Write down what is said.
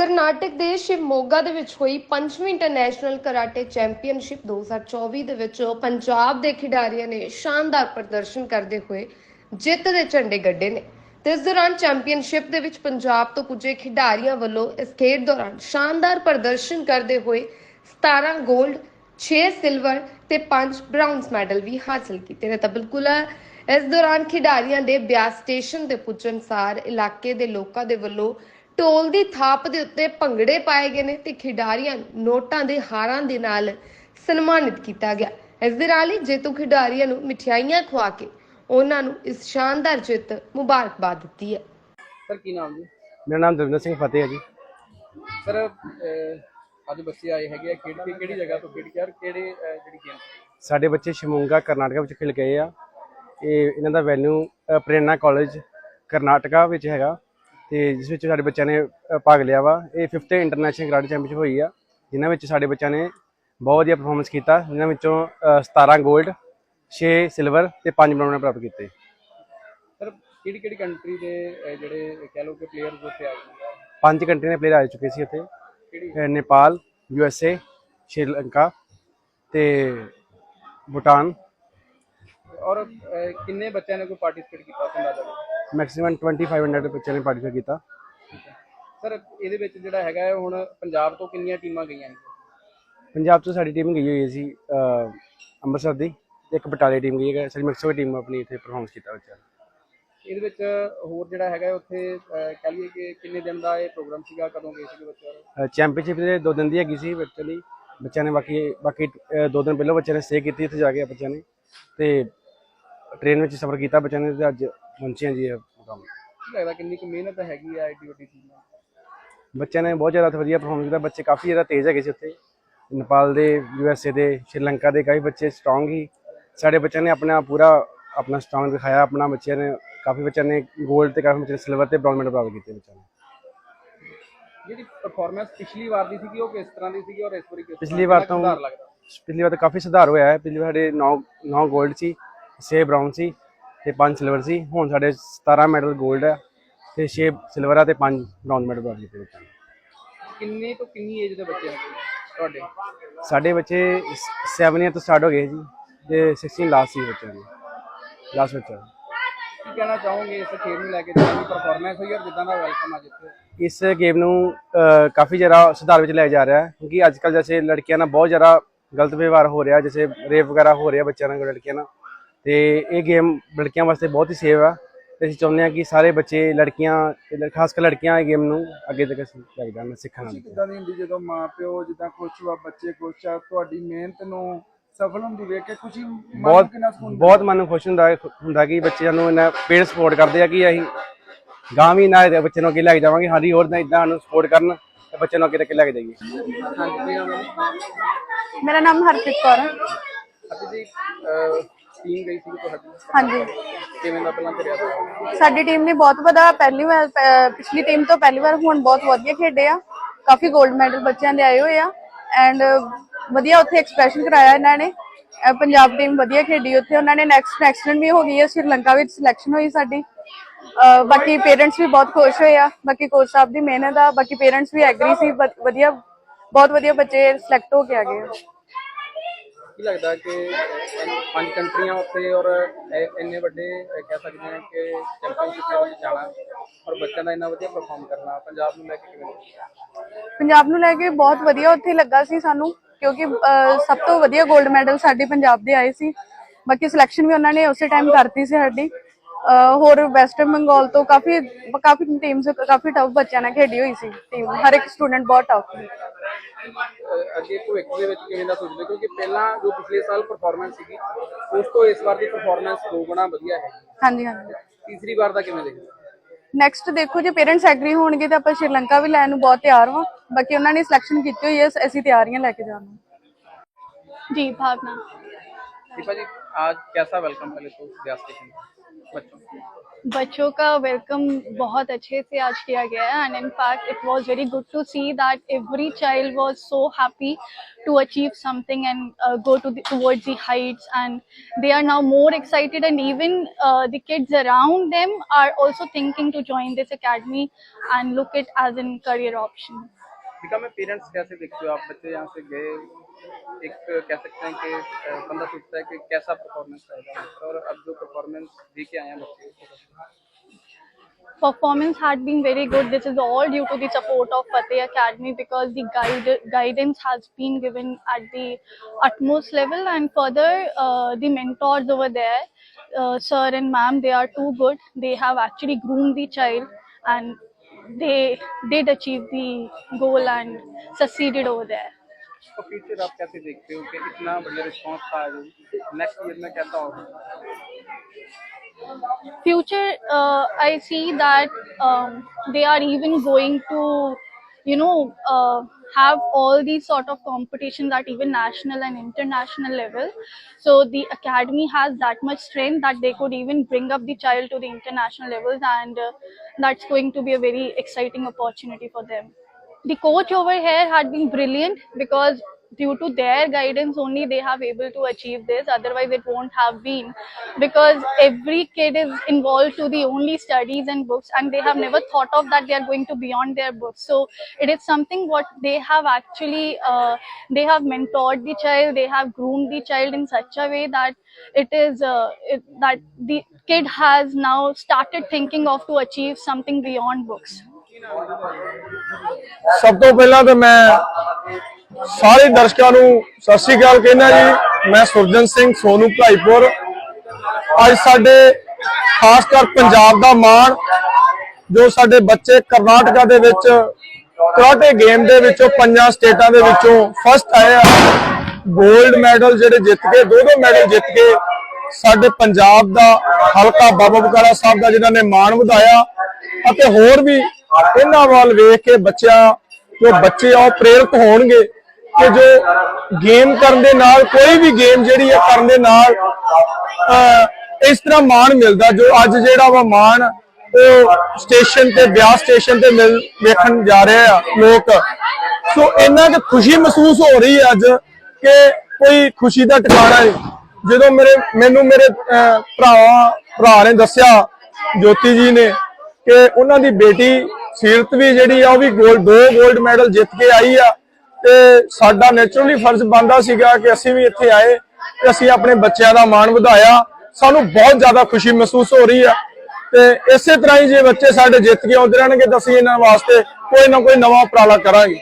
ਕਰਨਾਟਕ ਦੇ ਸ਼ਿਵਮੋਗਾ ਦੇ ਵਿੱਚ ਹੋਈ ਪੰਜਵੀਂ ਇੰਟਰਨੈਸ਼ਨਲ ਕਰਾਟੇ ਚੈਂਪੀਅਨਸ਼ਿਪ 2024 ਦੇ ਵਿੱਚ ਪੰਜਾਬ ਦੇ ਖਿਡਾਰੀਆਂ ਨੇ ਸ਼ਾਨਦਾਰ ਪ੍ਰਦਰਸ਼ਨ ਕਰਦੇ ਹੋਏ ਜਿੱਤ ਦੇ ਝੰਡੇ ਗੱਡੇ ਨੇ। ਤੇ ਇਸ ਦੌਰਾਨ ਚੈਂਪੀਅਨਸ਼ਿਪ ਦੇ ਵਿੱਚ ਪੰਜਾਬ ਤੋਂ ਪੁੱਜੇ ਖਿਡਾਰੀਆਂ ਵੱਲੋਂ ਇਸ ਖੇਡ ਦੌਰਾਨ ਸ਼ਾਨਦਾਰ ਪ੍ਰਦਰਸ਼ਨ ਕਰਦੇ ਹੋਏ 17 ਗੋਲਡ 6 ਸਿਲਵਰ ਤੇ 5 ਬ੍ਰਾਊਨਜ਼ ਮੈਡਲ ਵੀ ਹਾਸਲ ਕੀਤੇ ਨੇ। ਤਾਂ ਬਿਲਕੁਲ ਇਸ ਦੌਰਾਨ ਖਿਡਾਰੀਆਂ ਦੇ ਬਿਆਸ ਸਟੇਸ਼ਨ ਤੇ ਪੁੱਜਣ ਸਾਰ ਇਲਾਕੇ ਦੇ ਲੋਕਾਂ ਦੇ ਵੱਲੋਂ ਢੋਲ ਦੀ ਥਾਪ ਦੇ ਉੱਤੇ ਭੰਗੜੇ ਪਾਏ ਗਏ ਨੇ ਤੇ ਖਿਡਾਰੀਆਂ ਨੂੰ ਨੋਟਾਂ ਦੇ ਹਾਰਾਂ ਦੇ ਨਾਲ ਸਨਮਾਨਿਤ ਕੀਤਾ ਗਿਆ। ਇਸ ਦੇ ਨਾਲ ਹੀ ਜੇਤੂ ਖਿਡਾਰੀਆਂ ਨੂੰ ਮਠਿਆਈਆਂ ਖਵਾ ਕੇ ਉਹਨਾਂ ਨੂੰ ਇਸ ਸ਼ਾਨਦਾਰ ਜਿੱਤ ਮੁਬਾਰਕਬਾਦ ਦਿੱਤੀ ਹੈ। ਸਰ ਕੀ ਨਾਮ ਜੀ? ਮੇਰਾ ਨਾਮ ਦਵਿੰਦਰ ਸਿੰਘ ਫਤਿਹ ਹੈ ਜੀ। ਸਰ ਅਹ, ਅੱਜ ਬੱਚੇ ਆਏ ਹੈਗੇ ਆ। ਖੇਡ ਕੇ ਕਿਹੜੀ ਜਗ੍ਹਾ ਤੋਂ ਖੇਡ ਕੇ ਔਰ ਕਿਹੜੇ ਅਹ, ਜਿਹੜੀ ਗੇਮ ਸਾਡੇ ਬੱਚੇ ਸ਼ਿਮੋਗਾ ਕਰਨਾਟਕਾ ਵਿੱਚ ਖੇਡ ਗਏ ਆ। ਇਹ ਇਹਨਾਂ ਦਾ ਵੈਨਿਊ ਪ੍ਰੇਰਨਾ ਕਾਲਜ ਕਰਨਾਟਕਾ ਵਿੱਚ ਹੈਗਾ। ਤੇ ਜਿਸ ਵਿੱਚ ਸਾਡੇ ਬੱਚਿਆਂ ਨੇ ਭਾਗ ਲਿਆ ਵਾ। ਇਹ 5th ਇੰਟਰਨੈਸ਼ਨਲ ਕਰਾਟੇ ਚੈਂਪੀਅਨਸ਼ਿਪ ਹੋਈ ਆ ਜਿਨ੍ਹਾਂ ਵਿੱਚ ਸਾਡੇ ਬੱਚਿਆਂ ਨੇ ਬਹੁਤ ਵਧੀਆ ਪਰਫਾਰਮੈਂਸ ਕੀਤਾ ਜਿਨ੍ਹਾਂ ਵਿੱਚੋਂ ਅ, 17 골ਡ 6 ਸਿਲਵਰ ਤੇ 5 ਬ੍ਰਾਊਨ ਪ੍ਰਾਪਤ ਕੀਤੇ। ਸਰ ਕਿਹੜੀ ਕਿਹੜੀ ਕੰਟਰੀ ਦੇ ਜਿਹੜੇ ਕਹਿ ਲਓ ਕਿ ਪਲੇਅਰਸ ਉੱਥੇ ਆਏ ਪੰਜ ਕੰਟਰੀ ਦੇ ਪਲੇਅਰ ਆ ਚੁੱਕੇ ਸੀ ਇੱਥੇ Nepal U S A Sri Lanka ਤੇ ਭੂਟਾਨ। ਔਰ ਕਿੰਨੇ ਬੱਚਿਆਂ ਨੇ ਕੋਈ ਪਾਰਟਿਸਿਪੇਟ ਕੀਤਾ ਅੰਦਾਜ਼ਾ ਵੀ ਮੈਕਸਿਮਮ 2500 ਬੱਚਿਆਂ ਨੇ ਪਾਰਟਿਸਿਪੇਟ ਕੀਤਾ। ਸਰ ਇਹਦੇ ਵਿੱਚ ਜਿਹੜਾ ਹੈਗਾ ਹੈ ਹੁਣ ਪੰਜਾਬ ਤੋਂ ਕਿੰਨੀਆਂ ਟੀਮਾਂ ਗਈਆਂ ਨੇ? ਪੰਜਾਬ ਤੋਂ ਸਾਡੀ ਟੀਮ ਗਈ ਹੋਈ ਸੀ ਅਹ, ਅੰਮ੍ਰਿਤਸਰ ਦੀ ਇੱਕ ਬਟਾਲੇ ਟੀਮ ਗਈ ਹੈ ਸਾਡੀ ਮੈਕਸੋ ਟੀਮ ਆਪਣੀ ਇੱਥੇ ਪਰਫਾਰਮੈਂਸ ਕੀਤਾ ਬੱਚਾ ਇਹਦੇ ਵਿੱਚ ਹੋਰ ਜਿਹੜਾ ਹੈਗਾ ਉੱਥੇ ਅਹ, ਕਹਿ ਲਈਏ ਕਿ ਕਿੰਨੇ ਦਿਨ ਦਾ ਇਹ ਪ੍ਰੋਗਰਾਮ ਸੀਗਾ ਕਦੋਂ ਗਏ ਸੀਗੇ ਬੱਚੇ? ਚੈਂਪੀਅਨਸ਼ਿਪ ਦੇ ਦੋ ਦਿਨ ਦੀ ਹੈਗੀ ਸੀ ਬੱਚੇ ਲਈ ਬੱਚਿਆਂ ਨੇ ਬਾਕੀ ਬਾਕੀ ਦੋ ਦਿਨ ਪਹਿਲਾਂ ਬੱਚਿਆਂ ਨੇ ਸਟੇ ਕੀਤੀ ਇੱਥੇ ਜਾ ਕੇ ਬੱਚਿਆਂ ਨੇ। ਤੇ ਟ੍ਰੇਨ ਵਿੱਚ ਸਫ਼ਰ ਕੀਤਾ ਬੱਚਿਆਂ ਨੇ ਤੇ ਅੱਜ ਹਾਂ ਜੀ ਇਹ ਮੁਕਾਮ ਕੀ ਲੱਗਦਾ ਕਿੰਨੀ ਕੁ ਮਿਹਨਤ ਹੈਗੀ ਆ ਆਈਟੀ ਓਟੀ ਚੀਜ਼ ਨਾਲ? ਬੱਚਿਆਂ ਨੇ ਬਹੁਤ ਜ਼ਿਆਦਾ ਉੱਥੇ ਵਧੀਆ ਪਰਫਾਰਮੈਂਸ ਕੀਤਾ। ਬੱਚੇ ਕਾਫੀ ਜ਼ਿਆਦਾ ਤੇਜ਼ ਹੈਗੇ ਸੀ ਉੱਥੇ। ਨੇਪਾਲ ਦੇ ਯੂ ਐਸ ਏ ਦੇ ਸ਼੍ਰੀਲੰਕਾ ਦੇ ਕਾਫੀ ਬੱਚੇ ਸਟਰੋਂਗ ਹੀ ਸਾਡੇ ਬੱਚਿਆਂ ਨੇ ਆਪਣਾ ਪੂਰਾ ਆਪਣਾ ਸਟਰੋਂਗ ਦਿਖਾਇਆ। ਆਪਣਾ ਬੱਚਿਆਂ ਨੇ ਕਾਫੀ ਬੱਚਿਆਂ ਨੇ 골ਡ ਤੇ ਕਾਫੀ ਬੱਚਿਆਂ ਨੇ ਸਿਲਵਰ ਤੇ ਬ੍ਰਾਊਨ ਮੈਡਲ ਪ੍ਰਾਪਤ ਕੀਤੇ ਬੱਚਿਆਂ ਨੇ। ਜਿਹੜੀ ਪਰਫਾਰਮੈਂਸ ਪਿਛਲੀ ਵਾਰ ਦੀ ਸੀਗੀ ਉਹ ਕਿਸ ਤਰ੍ਹਾਂ ਦੀ ਸੀਗੀ ਔਰ ਇਸ ਵਾਰੀ ਕਿਸ ਪਿਛਲੀ ਵਾਰ ਤੋਂ ਪਿਛਲੀ ਵਾਰ ਤਾਂ ਕਾਫੀ ਸੁਧਾਰ ਹੋਇਆ ਹੈ। ਪਿਛਲੀ ਵਾਰ ਸਾਡੇ 9 9 골ਡ ਸੀ 6 ਬ੍ਰਾਊਨ ਸੀ। ਤੇ 5 ਸਿਲਵਰ ਸੀ। ਹੁਣ ਸਾਡੇ 17 ਮੈਡਲ 골ਡ ਹੈ ਤੇ 6 ਸਿਲਵਰ ਆ ਤੇ 5 ਬ੍ਰਾਊਨ ਮੈਡਲ ਪ੍ਰਾਪਤ ਕੀਤੇ ਬੱਚਿਆਂ ਨੇ ਕਿੰਨੇ ਤੋਂ ਕਿੰਨੀ ਏਜ ਦੇ ਬੱਚੇ ਤੁਹਾਡੇ? ਸਾਡੇ ਬੱਚੇ 7 ਇਅਰ ਤੋਂ ਸਟਾਰਟ ਹੋ ਗਏ ਜੀ ਤੇ 16 ਲਾਸਟ ਸੀ ਬੱਚਿਆਂ ਦੀ। ਲਾਸਟ ਬੱਚਾ ਕੀ ਕਹਿਣਾ ਚਾਹੋਗੇ ਇਸ ਖੇਡ ਨੂੰ ਲੈ ਕੇ? ਦੀ ਪਰਫਾਰਮੈਂਸ ਹੋਈ ਔਰ ਜਿੱਦਾਂ ਦਾ ਵੈਲਕਮ ਅੱਜ ਇੱਥੇ? ਇਸ ਗੇਮ ਨੂੰ ਕਾਫੀ ਜ਼ਿਆਦਾ ਸੁਧਾਰ ਵਿੱਚ ਲਿਆ ਜਾ ਰਿਹਾ ਹੈ ਕਿਉਂਕਿ ਅੱਜ ਕੱਲ੍ਹ ਜੈਸੇ ਲੜਕੀਆਂ ਨਾਲ ਬਹੁਤ ਜ਼ਿਆਦਾ ਗਲਤ ਵਿਵਹਾਰ ਹੋ ਰਿਹਾ ਜੈਸੇ ਰੇਪ ਵਗੈਰਾ ਹੋ ਰਿਹਾ ਬੱਚਿਆਂ ਨਾਲ ਲੜਕੀਆਂ ਨਾਲ। ਤੇ ਇਹ ਗੇਮ ਲੜਕੀਆਂ ਵਾਸਤੇ ਬਹੁਤ ਹੀ ਸੇਫ ਆ। ਤੇ ਅਸੀਂ ਚਾਹੁੰਦੇ ਹਾਂ ਕਿ ਸਾਰੇ ਬੱਚੇ ਲੜਕੀਆਂ ਤੇ ਖਾਸ ਕਰ ਲੜਕੀਆਂ ਇਹ ਗੇਮ ਨੂੰ ਅੱਗੇ ਤੱਕ ਲੈ ਕੇ ਜਾਣ ਸਿੱਖਣ ਕਿੱਦਾਂ ਦੀ ਹੁੰਦੀ ਜਦੋਂ ਮਾਂ ਪਿਓ ਜਿੱਦਾਂ ਖੁਸ਼ ਵਾ ਬੱਚੇ ਖੁਸ਼ ਆ ਤੁਹਾਡੀ ਮਿਹਨਤ ਨੂੰ ਸਫਲ ਹੁੰਦੀ ਵੇਖ ਕੇ ਖੁਸ਼ੀ ਨੂੰ ਬਹੁਤ ਬਹੁਤ ਮਨ ਨੂੰ ਖੁਸ਼ ਹੁੰਦਾ ਹੈ ਹੁੰਦਾ ਕਿ ਬੱਚਿਆਂ ਨੂੰ ਇਹਨਾਂ ਪੇਰੈਂਟ ਸਪੋਰਟ ਕਰਦੇ ਆ ਕਿ ਅਸੀਂ ਗਾਂ ਵੀ ਨਾ ਬੱਚੇ ਨੂੰ ਅੱਗੇ ਲੈ ਕੇ ਜਾਵਾਂਗੇ ਸਾਡੀ ਹੋਰ ਨਾ ਇਦਾਂ ਸਾਨੂੰ ਸਪੋਰਟ ਕਰਨ ਤੇ ਬੱਚੇ ਨੂੰ ਅੱਗੇ ਤੱਕ ਲੈ ਕੇ ਜਾਈਏ। ਹਾਂਜੀ ਮੇਰਾ ਨਾਮ ਹਰਪ੍ਰੀਤ ਕੌਰ ਹੈ। ਜੀ ਟੀਮ ਗਈ ਸੀ ਤੁਹਾਡੀ? ਹਾਂਜੀ। ਕਿਵੇਂ ਦਾ ਪਹਿਲਾਂ ਕਰਿਆ ਸੀ? ਸਾਡੀ ਟੀਮ ਨੇ ਬਹੁਤ ਵਧੀਆ ਪਹਿਲੀ ਵਾਰ ਪ- ਪਿਛਲੀ ਟੀਮ ਤੋਂ ਪਹਿਲੀ ਵਾਰ ਹੁਣ ਬਹੁਤ ਵਧੀਆ ਖੇਡੇ ਆ। ਕਾਫੀ 골ਡ ਮੈਡਲ ਬੱਚਿਆਂ ਦੇ ਆਏ ਹੋਏ ਆ। ਐਂਡ ਵਧੀਆ ਉੱਥੇ ਐਕਸਪ੍ਰੈਸ਼ਨ ਕਰਾਇਆ ਇਹਨਾਂ ਨੇ। ਅਹ ਪੰਜਾਬ ਟੀਮ ਵਧੀਆ ਖੇਡੀ ਉੱਥੇ। ਉਹਨਾਂ ਨੇ ਨੈਕਸਟ ਨੈਕਸਟ ਵੀ ਹੋ ਗਈ ਹੈ ਸ਼੍ਰੀਲੰਕਾ ਵਿੱਚ ਸਿਲੈਕਸ਼ਨ ਹੋਈ ਸਾਡੀ। ਅਹ ਬਾਕੀ ਪੇਰੈਂਟਸ ਵੀ ਬਹੁਤ ਖੁਸ਼ ਹੋਏ ਆ। ਬਾਕੀ ਕੋਚ ਸਾਹਿਬ ਦੀ ਮਿਹਨਤ ਆ। ਬਾਕੀ ਪੇਰੈਂਟਸ ਵੀ ਐਗਰੀ ਸੀ। ਵਧੀਆ ਬਹੁਤ ਵਧੀਆ ਬੱਚੇ ਸਿਲੈਕਟ ਹੋ ਕੇ ਆ ਗਏ ਆ। ਕੀ ਲੱਗਦਾ ਕਿ ਪੰਜ ਕੰਟਰੀਆਂ ਉੱਤੇ ਔਰ ਇਹ ਇੰਨੇ ਵੱਡੇ ਕਹਿ ਸਕਦੇ ਹਾਂ ਕਿ ਚੈਂਪੀਅਨਸ਼ਿਪ ਵਿੱਚ ਜਾਣਾ ਔਰ ਬੱਚਿਆਂ ਦਾ ਇੰਨਾ ਵਧੀਆ ਪਰਫਾਰਮ ਕਰਨਾ, ਪੰਜਾਬ ਨੂੰ ਲੈ ਕੇ ਕਿਵੇਂ ਪੰਜਾਬ ਨੂੰ ਲੈ ਕੇ ਬਹੁਤ ਵਧੀਆ ਉੱਥੇ ਲੱਗਾ ਸੀ ਸਾਨੂੰ, ਕਿਉਂਕਿ ਸਭ ਤੋਂ ਵਧੀਆ 골ਡ ਮੈਡਲ ਸਾਡੇ ਪੰਜਾਬ ਦੇ ਆਏ ਸੀ। ਬਾਕੀ ਸਿਲੈਕਸ਼ਨ ਵੀ ਉਹਨਾਂ ਨੇ ਉਸੇ ਟਾਈਮ ਕਰਤੀ ਸੀ ਸਾਡੀ। ਹੋਰ ਵੈਸਟਰਨ ਬੰਗਾਲ ਤੋਂ ਕਾਫੀ ਕਾਫੀ ਟੀਮਸ ਕਾਫੀ ਟਫ ਬੱਚਿਆਂ ਨਾਲ ਖੇਡੀ ਹੋਈ ਸੀ ਟੀਮ ਹਰ ਇੱਕ ਸਟੂਡੈਂਟ ਬਹੁਤ ਟਫ ਸੀ। ਅੱਗੇ ਭਵਿੱਖ ਦੇ ਵਿੱਚ ਕਿਵੇਂ ਦਾ ਸੋਚਦੇ ਕਿਉਂਕਿ ਪਹਿਲਾਂ ਜੋ ਪਿਛਲੇ ਸਾਲ ਪਰਫਾਰਮੈਂਸ ਸੀਗੀ ਉਸ ਤੋਂ ਇਸ ਵਾਰ ਦੀ ਪਰਫਾਰਮੈਂਸ ਦੋ ਗੁਣਾ ਵਧੀਆ ਹੈ ਹਾਂਜੀ ਹਾਂਜੀ ਤੀਸਰੀ ਵਾਰ ਦਾ ਕਿਵੇਂ ਦੇਖਦੇ ਨੈਕਸਟ ਦੇਖੋ ਜੇ ਪੇਰੈਂਟਸ ਐਗਰੀ ਹੋਣਗੇ ਤਾਂ ਆਪਾਂ ਸ਼੍ਰੀਲੰਕਾ ਵੀ ਲੈਣ ਨੂੰ ਬਹੁਤ ਤਿਆਰ ਹਾਂ ਬਾਕੀ ਉਹਨਾਂ ਨੇ ਸਿਲੈਕਸ਼ਨ ਕੀਤੀ ਹੋਈ ਹੈ ਅਸੀਂ ਤਿਆਰੀਆਂ ਲੈ ਕੇ ਜਾਣ ਨੂੰ जी भावना दीपा जी आज कैसा वेलकम पहले तो व्यास स्टेशन बच्चों बच्चों का वेलकम बहुत अच्छे से आज किया गया है and in fact it was very good to see that every child was so happy to achieve something and uh, go to the, towards the heights and they are now more excited and even uh, the kids around them are also thinking to join this academy and look it as a career option Deepika में parents कैसे देखते हो आप बच्चे यहाँ से गए एक कह सकते हैं कि अ, बंदा सोचता है कि कैसा परफॉर्मेंस रहेगा और अब जो परफॉर्मेंस दे के आए हैं बच्चे performance had been very good. This is all due to the support of Fateh Academy because the guide, guidance has been given at the utmost level, and further, uh, the mentors over there, uh, sir and ma'am, they are too good. They have actually groomed the child, and they did achieve the goal and succeeded over there. तो future आप कैसे देखते हो कि इतना बढ़िया response था next year में कैसा होगा future uh, i see that um, they are even going to you know uh, have all these sort of competitions at even national and international level so the academy has that much strength that they could even bring up the child to the international levels and uh, that's going to be a very exciting opportunity for them the coach over here had been brilliant because due to their guidance only they have able to achieve this otherwise it won't have been. Because every kid is involved to the only studies and books and they have never thought of that they are going to beyond their books. So it is something what they have actually uh, they have mentored the child they have groomed the child in such a way that it is uh, it, that the kid has now started thinking of to achieve something beyond books ਸਭ ਤੋਂ ਪਹਿਲਾਂ ਤਾਂ ਮੈਂ ਸਾਰੇ ਦਰਸ਼ਕਾਂ ਨੂੰ ਸਤਿ ਸ਼੍ਰੀ ਅਕਾਲ ਕਹਿੰਦਾ ਜੀ। ਮੈਂ ਸੁਰਜਨ ਸਿੰਘ ਸੋਨੂ ਭਾਈਪੁਰ ਅੱਜ ਸਾਡੇ ਖਾਸ ਕਰ ਪੰਜਾਬ ਦਾ ਮਾਣ, ਜੋ ਸਾਡੇ ਬੱਚੇ ਕਰਨਾਟਕਾ ਦੇ ਵਿੱਚ ਕਰਾਟੇ ਗੇਮ ਦੇ ਵਿੱਚੋਂ ਪੰਜਾਂ ਸਟੇਟਾਂ ਦੇ ਵਿੱਚੋਂ ਫਸਟ ਆਏ ਆ। 골ਡ ਮੈਡਲ ਜਿਹੜੇ ਜਿੱਤ ਕੇ ਦੋ ਦੋ ਮੈਡਲ ਜਿੱਤ ਕੇ ਸਾਡੇ ਪੰਜਾਬ ਦਾ ਹਲਕਾ ਬਾਬਾ ਬਕਾਲਾ ਸਾਹਿਬ ਦਾ ਜਿਨ੍ਹਾਂ ਨੇ ਮਾਣ ਵਧਾਇਆ। ਅਤੇ ਹੋਰ ਵੀ ਇਹਨਾਂ ਵੱਲ ਵੇਖ ਕੇ ਬੱਚਿਆਂ ਜੋ ਬੱਚੇ ਆ ਉਹ ਪ੍ਰੇਰਿਤ ਹੋਣਗੇ ਕਿ ਜੋ ਗੇਮ ਕਰਨ ਦੇ ਨਾਲ ਕੋਈ ਵੀ ਗੇਮ ਜਿਹੜੀ ਹੈ ਕਰਨ ਦੇ ਨਾਲ ਅਹ, ਇਸ ਤਰ੍ਹਾਂ ਮਾਣ ਮਿਲਦਾ ਜੋ ਅੱਜ ਜਿਹੜਾ ਵਾ ਮਾਣ ਉਹ ਸਟੇਸ਼ਨ ਤੇ ਵਿਆਹ ਸਟੇਸ਼ਨ ਤੇ ਮਿਲ ਵੇਖਣ ਜਾ ਰਹੇ ਆ ਲੋਕ। ਸੋ ਇੰਨਾ ਕਿ ਖੁਸ਼ੀ ਮਹਿਸੂਸ ਹੋ ਰਹੀ ਹੈ ਅੱਜ ਕਿ ਕੋਈ ਖੁਸ਼ੀ ਦਾ ਟਿਕਾਣਾ ਨਹੀਂ। ਜਦੋਂ ਮੇਰੇ ਮੈਨੂੰ ਮੇਰੇ ਅਹ, ਭਰਾਵਾਂ ਭਰਾ ਨੇ ਦੱਸਿਆ ਜੋਤੀ ਜੀ ਨੇ ਕਿ ਉਹਨਾਂ ਦੀ ਬੇਟੀ ਸੀਰਤ ਵੀ ਜਿਹੜੀ ਆ, ਉਹ ਵੀ 골ਡ ਦੋ 골ਡ ਮੈਡਲ ਜਿੱਤ ਕੇ ਆਈ ਆ। ਤੇ ਸਾਡਾ ਨੇਚਰਲੀ ਫਰਜ਼ ਬਣਦਾ ਸੀਗਾ ਕਿ ਅਸੀਂ ਵੀ ਇੱਥੇ ਆਏ, ਤੇ ਅਸੀਂ ਆਪਣੇ ਬੱਚਿਆਂ ਦਾ ਮਾਣ ਵਧਾਇਆ। ਸਾਨੂੰ ਬਹੁਤ ਜ਼ਿਆਦਾ ਖੁਸ਼ੀ ਮਹਿਸੂਸ ਹੋ ਰਹੀ ਆ। ਤੇ ਇਸੇ ਤਰ੍ਹਾਂ ਹੀ ਜੇ ਬੱਚੇ ਸਾਡੇ ਜਿੱਤ ਕੇ ਆਉਂਦੇ ਰਹਿਣਗੇ ਤਾਂ ਅਸੀਂ ਇਹਨਾਂ ਵਾਸਤੇ ਕੋਈ ਨਾ ਕੋਈ ਨਵਾਂ ਉਪਰਾਲਾ ਕਰਾਂਗੇ।